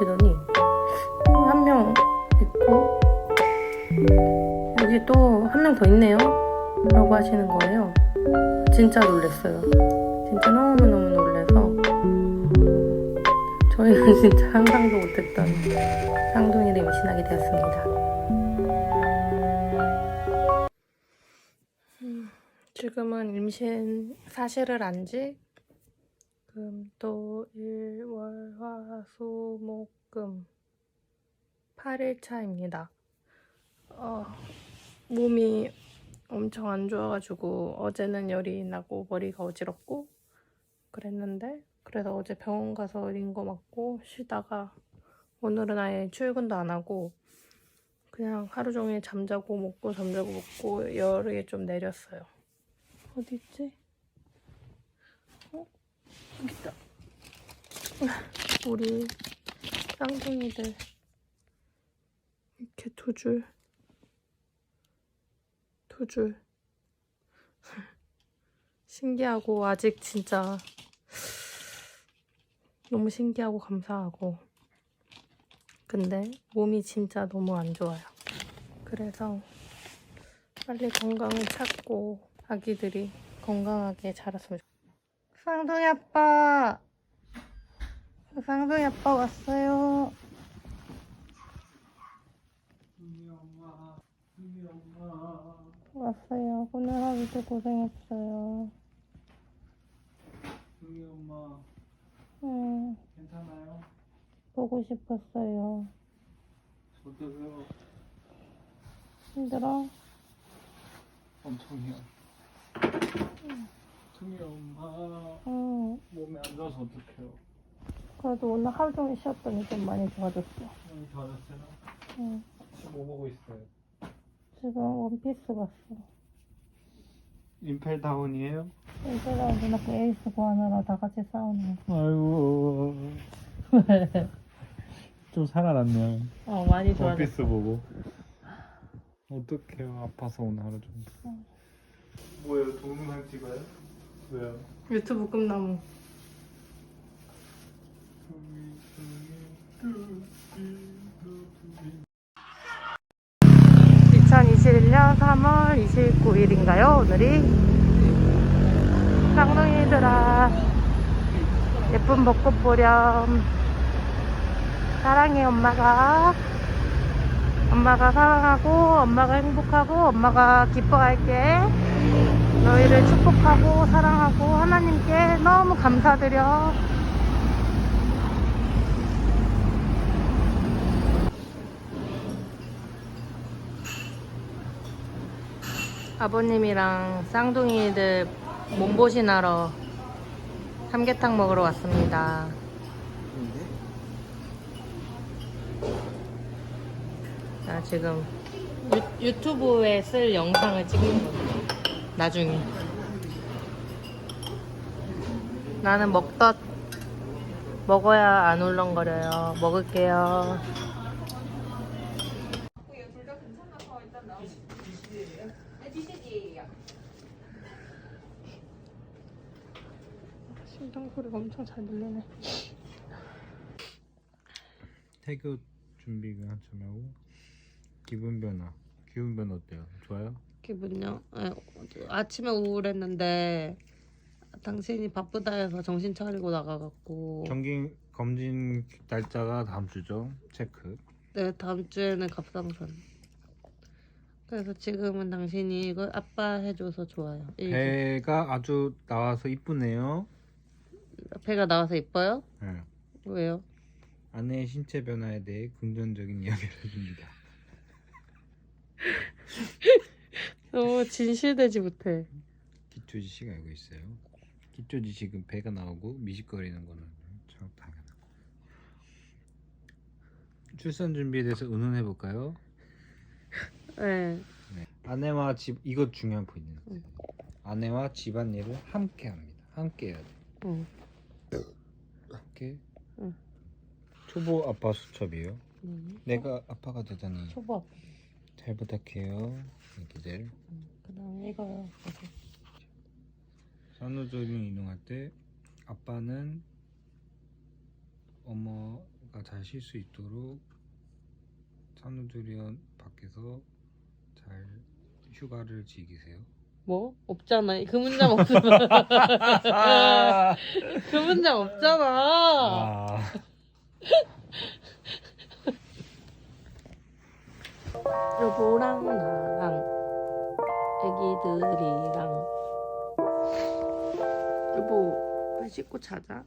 어? 이러시더니 한 명 있고 여기 또 한 명 더 있네요 라고 하시는 거예요 진짜 놀랐어요 진짜 너무너무 놀라서 저희는 진짜 상상도 못했던 쌍둥이를 임신하게 되었습니다 음, 지금은 임신 사실을 안지 금, 토, 일, 월, 화, 수, 목, 금 8일차입니다. 어, 몸이 엄청 안 좋아가지고 어제는 열이 나고 머리가 어지럽고 그랬는데 그래서 어제 병원 가서 링거 맞고 쉬다가 오늘은 아예 출근도 안 하고 그냥 하루 종일 잠자고 먹고 잠자고 먹고 열이 좀 내렸어요. 어디 있지? 어? 여기 있다. 우리 쌍둥이들 이렇게 두 줄, 두 줄. 신기하고 아직 진짜 너무 신기하고 감사하고 근데 몸이 진짜 너무 안 좋아요. 그래서 빨리 건강을 찾고 아기들이 건강하게 자랐으면 좋겠어요. 쌍둥이 아빠! 쌍둥이 아빠 왔어요. 왔어요. 오늘 하루도 고생했어요. 승희 엄마, 응, 괜찮아요? 보고 싶었어요. 어떠세요? 힘들어? 엄청이요. 승희 엄마, 응. 몸이 안 좋아서 어떡해요? 그래도 오늘 하루 종일 쉬었더니 좀 많이 좋아졌어. 몸이 좋아졌어요? 응. 지금 뭐 보고 있어요? 지금 원피스 봤어. 임펠다운이에요? 이제가 누나께 에이스 구하느라 다 같이 싸우는 거. 아이고. 좀 살아났네요. 어, 많이 원피스 보고. 어떡해요? 아파서 오늘 하루 종일. 응. 뭐예요? 동영상 찍어요? 왜요? 유튜브 끝나무. 2021년 3월 29일인가요? 오늘이 쌍둥이들아 예쁜 벚꽃 보렴 사랑해 엄마가 엄마가 사랑하고 엄마가 행복하고 엄마가 기뻐할게 너희를 축복하고 사랑하고 하나님께 너무 감사드려 아버님이랑 쌍둥이들 몸보신하러 삼계탕 먹으러 왔습니다. 자, 지금 유, 유튜브에 쓸 영상을 찍는 거예요. 나중에. 나는 먹덧 먹어야 안 울렁거려요. 먹을게요. 심장 소리가 엄청 잘 들리네. 태교 준비가 한참 하고 기분 변화. 기분 변화 어때요? 좋아요? 기분요? 예, 아침에 우울했는데 당신이 바쁘다 해서 정신 차리고 나가갖고 경기 검진 날짜가 다음 주죠. 체크. 네 다음 주에는 갑상선 그래서 지금은 당신이 이걸 아빠 해줘서 좋아요 이- 배가 아주 나와서 이쁘네요. 배가 나와서 이뻐요? 네. 왜요? 아내의 신체 변화에 대해 긍정적인 이야기를 해줍니다. 너무 진실되지 못해 기초 지식 알고 있어요. 기초 지식은 배가 나오고 미식거리는 거는 참 당연하고. 출산 준비에 대해서 의논해 볼까요? 네 네. 아내와 집 이것 중요한 포인트는 응. 아내와 집안 일을 함께 합니다. 함께 해야 돼. 응. 함께. 응. 초보 아빠 수첩이에요. 음. 내가 아빠가 되다니 초밥 잘 부탁해요. 애기들. 그 다음에 이거요 산후조리 이동할 때 아빠는 엄마가 잘 쉴 수 있도록 산후조리원 밖에서 잘 휴가를 즐기세요. 뭐? 없잖아. 그 문장 없잖아. 그 문장 없잖아. 아. 여보랑 나랑 애기들이랑 여보 발 씻고 자자.